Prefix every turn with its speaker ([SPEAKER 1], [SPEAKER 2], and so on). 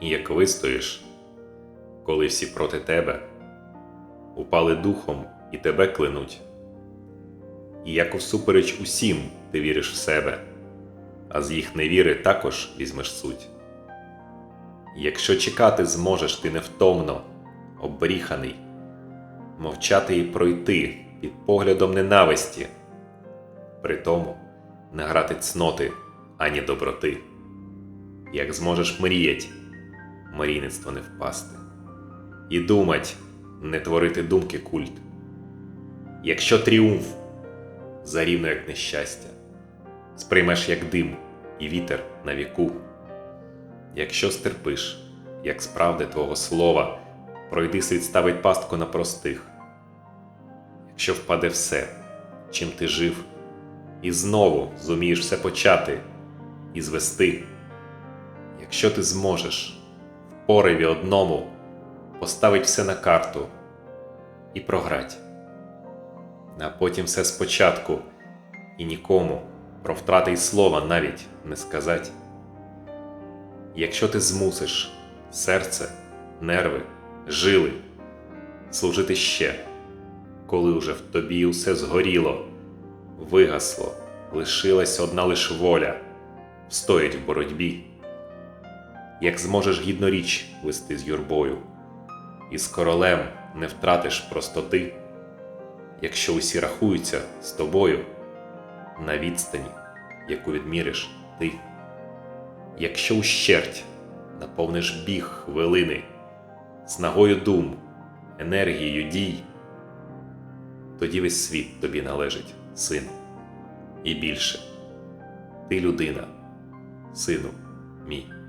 [SPEAKER 1] і як вистоїш, коли всі проти тебе, упали духом і тебе клянуть. І як всупереч усім ти віриш в себе, а з їх невіри також візьмеш суть. Якщо чекати зможеш ти невтомно, обріханий, мовчати і пройти під поглядом ненависті, при тому не грати цноти ані доброти, як зможеш мріять, мрійництво не впасти, і думать, не творити думки культ. Якщо тріумф зарівно як нещастя, сприймеш як дим і вітер на віку. Якщо стерпиш, як справди твого слова, пройди світ ставить пастку на простих. Якщо впаде все, чим ти жив, і знову зумієш все почати і звести, якщо ти зможеш пориві одному поставить все на карту і програть, а потім все спочатку і нікому про втрати й слова навіть не сказать. Якщо ти змусиш серце, нерви, жили служити ще, коли уже в тобі усе згоріло, вигасло, лишилась одна лиш воля, встоять в боротьбі, як зможеш гідно річ вести з юрбою, і з королем не втратиш простоти, якщо усі рахуються з тобою на відстані, яку відміриш ти. Якщо ущерть наповниш біг хвилини снагою дум, енергією дій, тоді весь світ тобі належить, сину. І більше ти людина, сину мій.